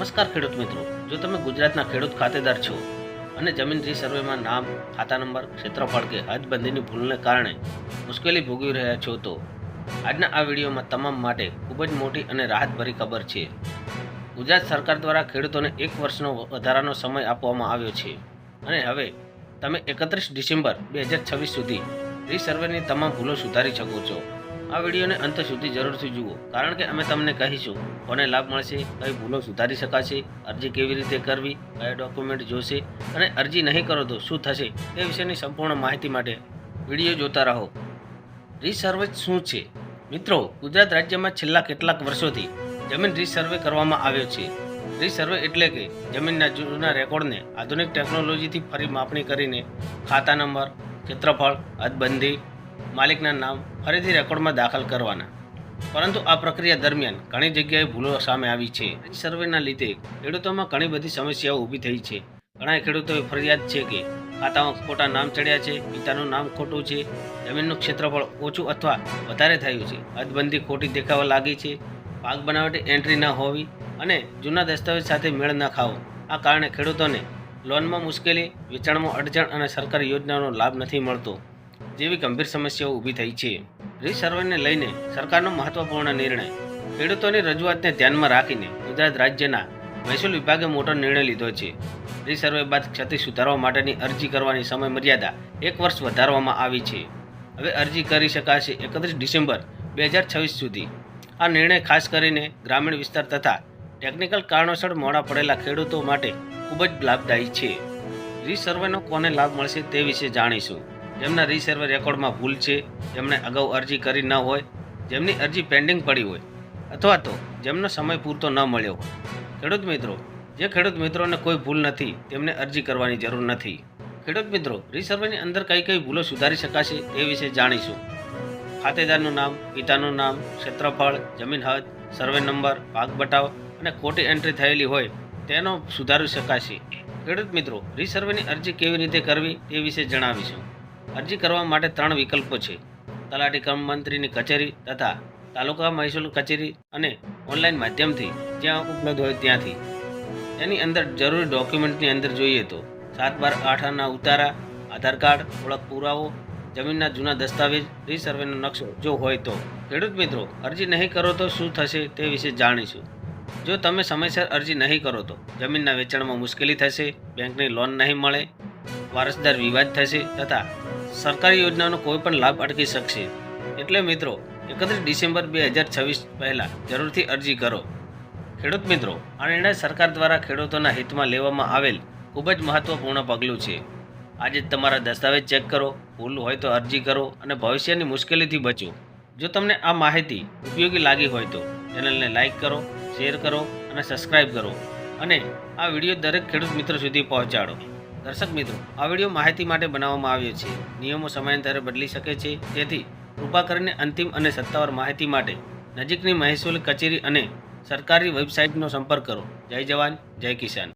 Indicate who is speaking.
Speaker 1: નમસ્કાર ખેડૂત મિત્રો. જો તમે ગુજરાતના ખેડૂત ખાતેદાર છો અને જમીન રી સર્વેમાં નામ, ખાતા નંબર, ક્ષેત્રફળ કે હદબંધીની ભૂલને કારણે મુશ્કેલી ભોગવી રહ્યા છો તો આજના આ વિડીયોમાં તમામ માટે ખૂબ જ મોટી અને રાહતભરી ખબર છે. ગુજરાત સરકાર દ્વારા ખેડૂતોને એક વર્ષનો વધારાનો સમય આપવામાં આવ્યો છે અને હવે તમે એકત્રીસ ડિસેમ્બર બે હજાર છવ્વીસ સુધી રી સર્વેની તમામ ભૂલો સુધારી શકો છો. આ વિડીયોને અંત સુધી જરૂરથી જુઓ. કારણ કે અમે તમને કહીશું, કોને લાભ મળશે, કઈ ભૂલો સુધારી શકાશે, અરજી કેવી રીતે કરવી, કયા ડોક્યુમેન્ટ જોશે, અને અરજી નહીં કરો તો શું થશે તે વિશેની સંપૂર્ણ માહિતી માટે વીડિયો જોતા રહો. રીસર્વે શું છે? મિત્રો, ગુજરાત રાજ્યમાં છેલ્લા કેટલાક વર્ષોથી જમીન રીસર્વે કરવામાં આવ્યો છે. રીસર્વે એટલે કે જમીનના જૂના રેકોર્ડને આધુનિક ટેકનોલોજીથી ફરી માપણી કરીને ખાતા નંબર, ક્ષેત્રફળ, હદબંધી માલિકના નામ ફરીથી રેકોર્ડમાં દાખલ કરવાના. પરંતુ આ પ્રક્રિયા દરમિયાન ઘણી જગ્યાએ ભૂલો સામે આવી છે. સર્વેના લીધે ખેડૂતોમાં ઘણી બધી સમસ્યાઓ ઊભી થઈ છે. ઘણા ખેડૂતોએ ફરિયાદ છે કે ખાતામાં ખોટા નામ ચડ્યા છે, પિતાનું નામ ખોટું છે, જમીનનું ક્ષેત્રફળ ઓછું અથવા વધારે થયું છે. હદબંધી ખોટી દેખાવા લાગી છે. પાક બનાવટી એન્ટ્રી ન હોવી અને જૂના દસ્તાવેજ સાથે મેળ ન ખાવો. આ કારણે ખેડૂતોને લોનમાં મુશ્કેલી, વેચાણમાં અડચણ અને સરકારી યોજનાનો લાભ નથી મળતો. જેવી ગંભીર સમસ્યાઓ ઊભી થઈ છે. રીસર્વેને લઈને સરકારનો મહત્વપૂર્ણ નિર્ણય. ખેડૂતોની રજૂઆતને ધ્યાનમાં રાખીને ગુજરાત રાજ્યના મહેસૂલ વિભાગે મોટો નિર્ણય લીધો છે. રીસર્વે બાદ ક્ષતિ સુધારવા માટેની અરજી કરવાની સમય મર્યાદા એક વર્ષ વધારવામાં આવી છે. હવે અરજી કરી શકાશે એકત્રીસ ડિસેમ્બર બે હજાર છવ્વીસ સુધી. આ નિર્ણય ખાસ કરીને ગ્રામીણ વિસ્તાર તથા ટેકનિકલ કારણોસર મોડા પડેલા ખેડૂતો માટે ખૂબ જ લાભદાયી છે. રીસર્વેનો કોને લાભ મળશે તે વિશે જાણીશું. જેમના રિસર્વે રેકોર્ડમાં ભૂલ છે જેમણે અગાઉ અરજી કરી ન હોય, જેમની અરજી પેન્ડિંગ પડી હોય, અથવા તો જેમનો સમય પૂરતો ન મળ્યો હોય. ખેડૂત મિત્રો, જે ખેડૂત મિત્રોને કોઈ ભૂલ નથી, તેમને અરજી કરવાની જરૂર નથી. ખેડૂત મિત્રો રિસર્વેની અંદર કઈ કઈ ભૂલો સુધારી શકાશે તે વિશે જાણીશું. ખાતેદારનું નામ પિતાનું નામ, ક્ષેત્રફળ, જમીન હદ સર્વે નંબર ભાગ બટાવ અને ખોટી એન્ટ્રી થયેલી હોય, તેનો સુધારી શકાશે. ખેડૂત મિત્રો રીસર્વેની અરજી કેવી રીતે કરવી તે વિશે જણાવીશું. અરજી કરવા માટે ત્રણ વિકલ્પો છે. તલાટી કર્મમંત્રીની કચેરી તથા તાલુકા મહેસૂલ કચેરી અને ઓનલાઈન માધ્યમથી જ્યાં ઉપલબ્ધ હોય ત્યાંથી. એની અંદર જરૂરી ડોક્યુમેન્ટની અંદર જોઈએ તો સાત બાર આઠ આના ઉતારા, આધાર કાર્ડ, ઓળખ પુરાવો, જમીનના જૂના દસ્તાવેજ, રીસર્વેનો નકશો જો હોય તો. ખેડૂત મિત્રો, અરજી નહીં કરો તો શું થશે તે વિશે જાણીશું. જો તમે સમયસર અરજી નહીં કરો તો જમીનના વેચાણમાં મુશ્કેલી થશે, બેંકની લોન નહીં મળે, વારસદાર વિવાદ થશે તથા સરકારી યોજનાનો કોઈ પણ લાભ અટકી શકશે. એટલે મિત્રો, એકત્રીસ ડિસેમ્બર બે હજાર છવ્વીસ પહેલાં જરૂરથી અરજી કરો. ખેડૂત મિત્રો, આ નિર્ણય સરકાર દ્વારા ખેડૂતોના હિતમાં લેવામાં આવેલ ખૂબ જ મહત્વપૂર્ણ પગલું છે. આજે તમારા દસ્તાવેજ ચેક કરો, ભૂલ હોય તો અરજી કરો અને ભવિષ્યની મુશ્કેલીથી બચો. જો તમને આ માહિતી ઉપયોગી લાગી હોય તો ચેનલને લાઇક કરો, શેર કરો અને સબસ્ક્રાઈબ કરો અને આ વીડિયો દરેક ખેડૂત મિત્ર સુધી પહોંચાડો. દર્શક મિત્રો, આ વીડિયો માહિતી માટે બનાવવામાં આવ્યો છે. નિયમો સમયાંતરે બદલી શકે છે. તેથી, કૃપા કરીને અંતિમ અને સત્તાવાર માહિતી માટે નજીકની મહેસૂલ કચેરી અને સરકારી વેબસાઇટનો સંપર્ક કરો. જય જવાન, જય કિસાન.